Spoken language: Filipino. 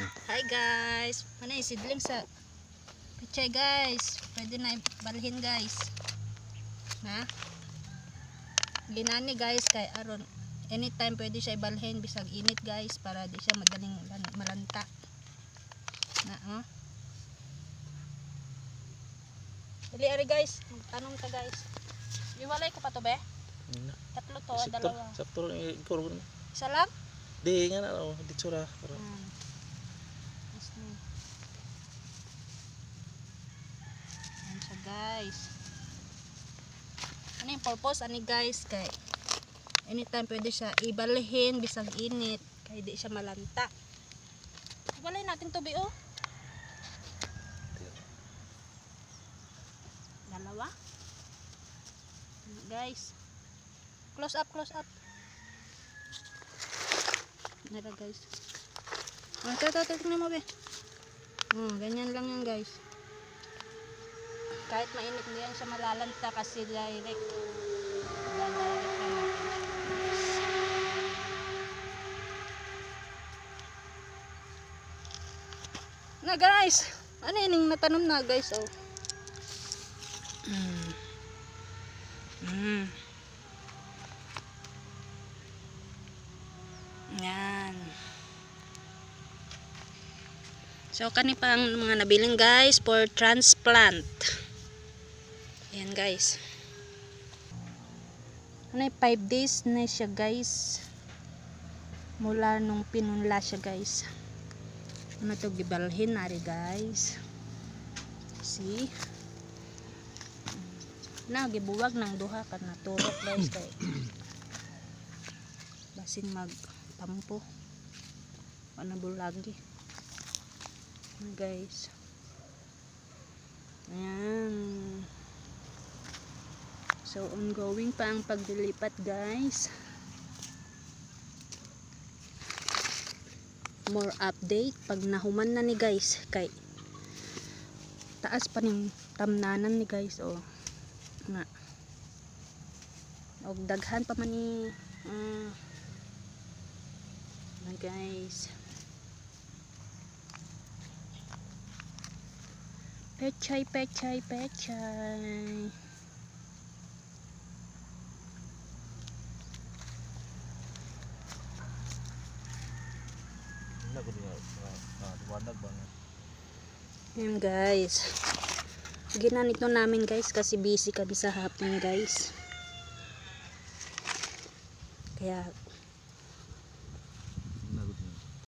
Hi guys. Ano yung sidling sa pichay guys. Pwede na balhin guys. Na? Ginani guys kay aron anytime pwede siya ibalhin bisag init guys para di siya madaling lan- malanta. Na oh. Dili ari guys, tanong ta guys. Iwalay ko pa to be? Tatlo to, Sakto, dalawa. sakto lang ikaw. Isa lang? Di nga na, oh, di tsura. Hmm. Yes, na. Ayan siya guys. Ano yung purpose? Ani guys kay anytime pwede siya ibalhin bisag init kay di siya malanta. Ibalay natin to oh. Dalawa. Guys. Close up, close up. Nara guys. Ito, ito, tingnan mo be. Hmm, ganyan lang yan guys. Kahit mainit, hindi yan siya malalanta kasi direct. Na. Na guys, ano yun natanom na guys, oh. Mm. Mm. Yan. So, kani pa ang mga nabiling guys for transplant. Ayan guys. Ano 5 days na siya guys. Mula nung pinunla siya guys. Ano to gibalhin nari guys. See? Na, gibuwag ng duha ka na turok guys kay basin mag tampo ano bulagi guys so ongoing pa ang paglilipat guys. More update pag nahuman na ni guys. Kay taas pa ning tamnanan ni guys oh. Nga. Og daghan pa man ni ah, na guys. Pechay pechay pechay Wala ko niya. Ah, duwanag ba nga? Ayan guys. Ginanito namin guys kasi busy kami sa hapon guys. Kaya